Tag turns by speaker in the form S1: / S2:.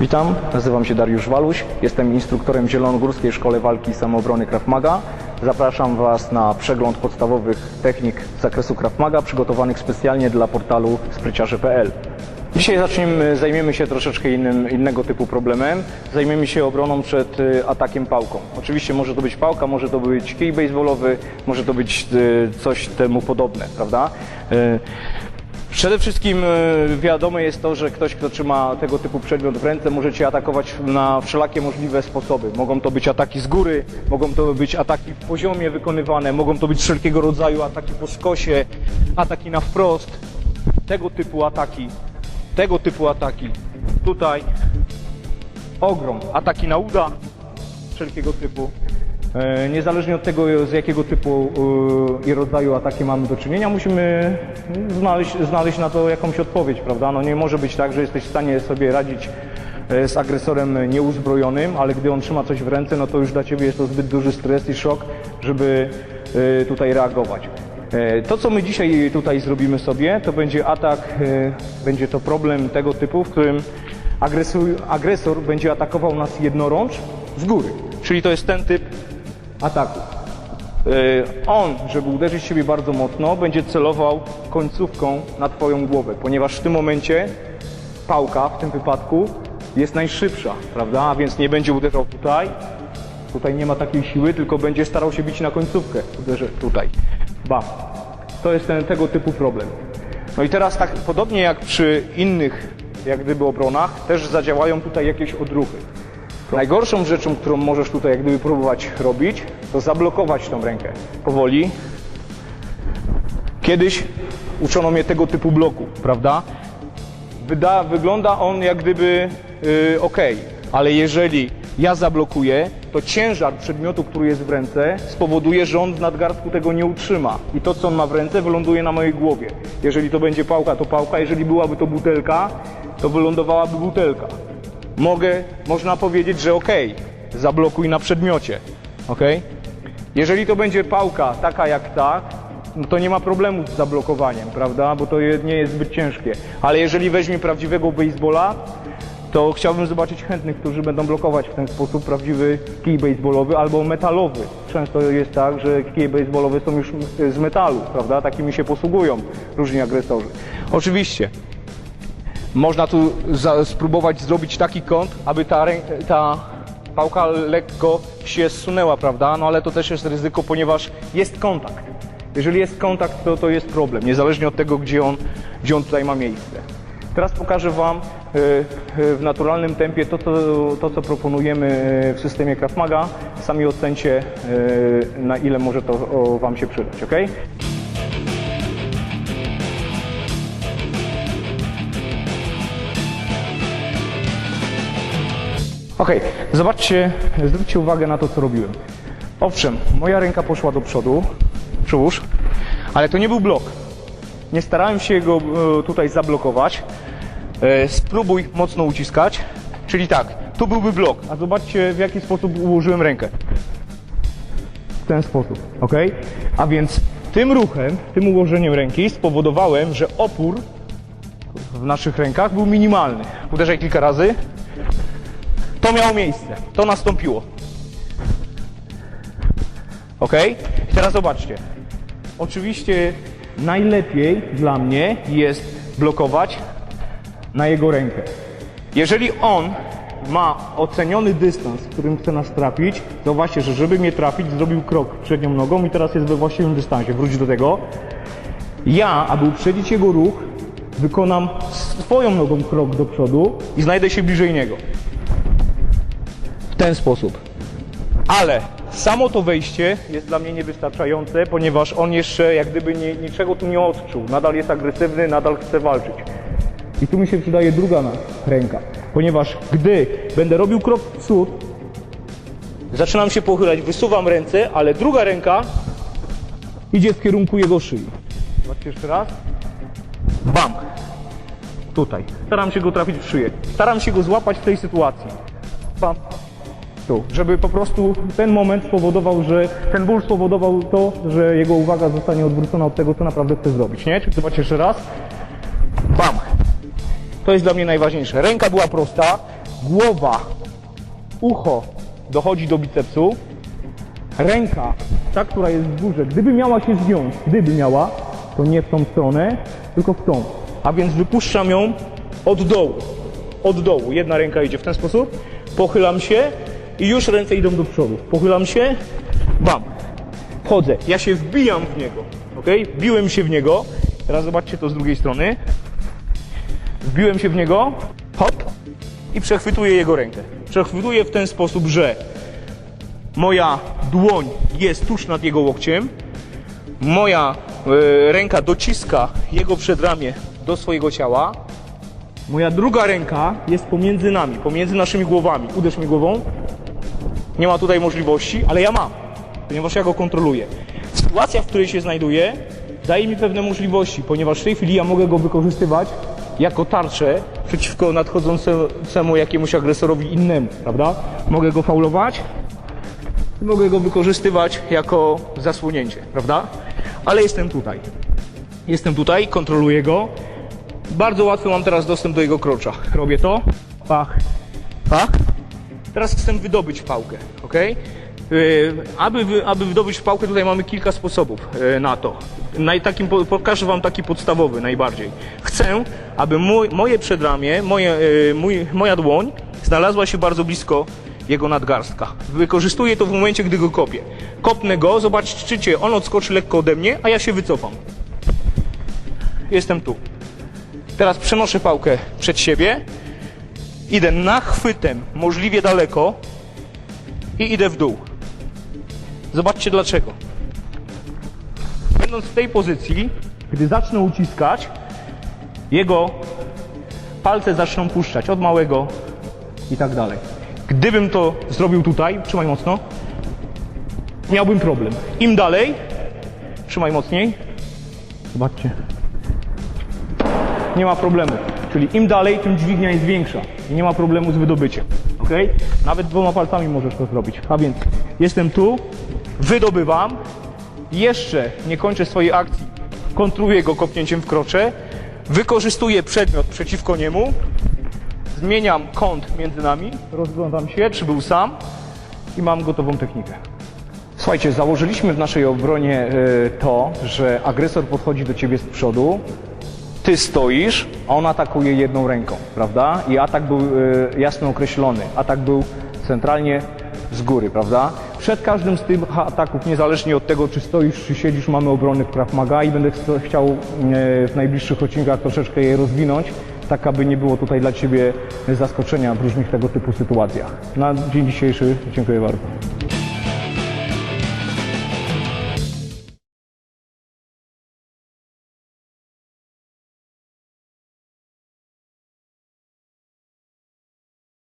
S1: Witam, nazywam się Dariusz Waluś, jestem instruktorem Zielonogórskiej Szkole Walki i Samoobrony Krav Maga. Zapraszam Was na przegląd podstawowych technik z zakresu Krav Maga przygotowanych specjalnie dla portalu spryciarze.pl. Dzisiaj zaczniemy, zajmiemy się troszeczkę innym, innego typu problemem. Zajmiemy się obroną przed y, atakiem pałką. Oczywiście może to być pałka, może to być kij baseballowy, może to być y, coś temu podobne, prawda? Przede wszystkim e, wiadome jest to, że ktoś, kto trzyma tego typu przedmiot w ręce, może cię atakować na wszelakie możliwe sposoby. Mogą to być ataki z góry, mogą to być ataki w poziomie wykonywane, mogą to być wszelkiego rodzaju ataki po skosie, ataki na wprost. Tego typu ataki, tego typu ataki. Tutaj ogrom, ataki na uda, wszelkiego typu. E, Niezależnie od tego, z jakiego typu e, i rodzaju ataki mamy do czynienia, musimy znaleźć, znaleźć na to jakąś odpowiedź, prawda? No nie może być tak, że jesteś w stanie sobie radzić e, z agresorem nieuzbrojonym, ale gdy on trzyma coś w ręce, no to już dla Ciebie jest to zbyt duży stres i szok, żeby tutaj reagować. To, co my dzisiaj tutaj zrobimy sobie, to będzie atak, będzie to problem tego typu, w którym agresor, agresor będzie atakował nas jednorącz z góry. Czyli to jest ten typ ataku. Yy, On, żeby uderzyć siebie bardzo mocno, będzie celował końcówką na Twoją głowę, ponieważ w tym momencie pałka w tym wypadku jest najszybsza, prawda? A więc nie będzie uderzał tutaj, tutaj nie ma takiej siły, tylko będzie starał się bić na końcówkę, uderzy tutaj. Ba. To jest ten, tego typu problem. No i teraz tak podobnie jak przy innych jak gdyby obronach, też zadziałają tutaj jakieś odruchy. Najgorszą rzeczą, którą możesz tutaj jak gdyby próbować robić, to zablokować tą rękę. Powoli. Kiedyś uczono mnie tego typu bloku, prawda? Wyda, wygląda on jak gdyby yy, ok, ale jeżeli ja zablokuję, to ciężar przedmiotu, który jest w ręce, spowoduje, że on w nadgarstku tego nie utrzyma. I to, co on ma w ręce, wyląduje na mojej głowie. Jeżeli to będzie pałka, to pałka. Jeżeli byłaby to butelka, to wylądowałaby butelka. Mogę, można powiedzieć, że ok, zablokuj na przedmiocie. ok? Jeżeli to będzie pałka taka jak ta, no to nie ma problemu z zablokowaniem, prawda? Bo to nie jest zbyt ciężkie. Ale jeżeli weźmie prawdziwego baseballa, to chciałbym zobaczyć chętnych, którzy będą blokować w ten sposób prawdziwy kij baseballowy albo metalowy. Często jest tak, że kije baseballowe są już z metalu, prawda? Takimi się posługują różni agresorzy. Oczywiście, można tu za, spróbować zrobić taki kąt, aby ta, ta pałka lekko się zsunęła, prawda? No ale to też jest ryzyko, ponieważ jest kontakt. Jeżeli jest kontakt, to to jest problem, niezależnie od tego, gdzie on, gdzie on tutaj ma miejsce. Teraz pokażę Wam y, y, w naturalnym tempie to, co, to, co proponujemy y, w systemie Krav Maga. Sami ocencie, na ile może to Wam się przydać, ok? Ok, zobaczcie, zwróćcie uwagę na to, co robiłem. Owszem, moja ręka poszła do przodu, przyłóż, ale to nie był blok. Nie starałem się go e, tutaj zablokować. E, Spróbuj mocno uciskać. Czyli tak, tu byłby blok, a zobaczcie w jaki sposób ułożyłem rękę. W ten sposób, ok? A więc tym ruchem, tym ułożeniem ręki spowodowałem, że opór w naszych rękach był minimalny. Uderzaj kilka razy. To miało miejsce, to nastąpiło. Ok? Teraz zobaczcie. Oczywiście najlepiej dla mnie jest blokować na jego rękę. Jeżeli on ma oceniony dystans, którym chce nas trafić, to właśnie, że żeby mnie trafić, zrobił krok przednią nogą i teraz jest we właściwym dystansie. Wróć do tego. Ja, aby uprzedzić jego ruch, wykonam swoją nogą krok do przodu i znajdę się bliżej niego. Ten sposób. Ale samo to wejście jest dla mnie niewystarczające, ponieważ on jeszcze jak gdyby nie, niczego tu nie odczuł. Nadal jest agresywny, nadal chce walczyć. I tu mi się przydaje druga ręka, ponieważ gdy będę robił krok w przód, zaczynam się pochylać, wysuwam ręce, ale druga ręka idzie w kierunku jego szyi. Zobaczcie jeszcze raz. Bam! Tutaj. Staram się go trafić w szyję. Staram się go złapać w tej sytuacji. Bam! Tu. Żeby po prostu ten moment spowodował, że ten ból spowodował to, że jego uwaga zostanie odwrócona od tego, co naprawdę chce zrobić. Nie? Czyli zobaczcie jeszcze raz. Bam! To jest dla mnie najważniejsze. Ręka była prosta,
S2: głowa, ucho dochodzi do bicepsu, ręka, ta, która jest w górze, gdyby miała się zgiąć, gdyby miała, to nie w tą stronę, tylko w tą. A więc wypuszczam ją od dołu. Od dołu. Jedna ręka idzie w ten sposób, pochylam się i już ręce idą do przodu. Pochylam się, bam. Wchodzę. Ja się wbijam w niego. Ok? Wbiłem się w niego. Teraz zobaczcie to z drugiej strony. Wbiłem się w niego, hop, i przechwytuję jego rękę. Przechwytuję w ten sposób, że moja dłoń jest tuż nad jego łokciem, moja e, ręka dociska jego przedramię do swojego ciała, moja druga ręka jest pomiędzy nami, pomiędzy naszymi głowami. Uderz mnie głową. Nie ma tutaj możliwości, ale ja mam, ponieważ ja go kontroluję. Sytuacja, w której się znajduję, daje mi pewne możliwości, ponieważ w tej chwili ja mogę go wykorzystywać jako tarczę przeciwko nadchodzącemu jakiemuś agresorowi innemu, prawda? Mogę go faulować, mogę go wykorzystywać jako zasłonięcie, prawda? Ale jestem tutaj. Jestem tutaj, kontroluję go. Bardzo łatwy mam teraz dostęp do jego krocza. Robię to. Pach. Pach. Teraz chcę wydobyć pałkę, ok? Aby, aby wydobyć pałkę, tutaj mamy kilka sposobów yy, na to. Takim, po- pokażę Wam taki podstawowy najbardziej. Chcę, aby mój, moje przedramię, moje, yy, mój, moja dłoń znalazła się bardzo blisko jego nadgarstka. Wykorzystuję to w momencie, gdy go kopię. Kopnę go, zobaczycie, on odskoczy lekko ode mnie, a ja się wycofam. Jestem tu. Teraz przenoszę pałkę przed siebie, idę nachwytem możliwie daleko i idę w dół. Zobaczcie dlaczego. Będąc w tej pozycji, gdy zacznę uciskać, jego palce zaczną puszczać od małego i tak dalej. Gdybym to zrobił tutaj, trzymaj mocno, miałbym problem. Im dalej, trzymaj mocniej, zobaczcie, nie ma problemu. Czyli im dalej, tym dźwignia jest większa i nie ma problemu z wydobyciem. Ok? Nawet dwoma palcami możesz to zrobić. A więc jestem tu, wydobywam, jeszcze nie kończę swojej akcji, kontruję go kopnięciem w krocze, wykorzystuję przedmiot przeciwko niemu, zmieniam kąt między nami, rozglądam się, czy był sam i mam gotową technikę.
S1: Słuchajcie, założyliśmy w naszej obronie e, to, że agresor podchodzi do ciebie z przodu, ty stoisz, a on atakuje jedną ręką, prawda? I atak był e, jasno określony. Atak był centralnie z góry, prawda? Przed każdym z tych ataków, niezależnie od tego, czy stoisz, czy siedzisz, mamy obrony w Krav Maga i będę chciał e, w najbliższych odcinkach troszeczkę je rozwinąć, tak aby nie było tutaj dla Ciebie zaskoczenia w różnych tego typu sytuacjach. Na dzień dzisiejszy dziękuję bardzo.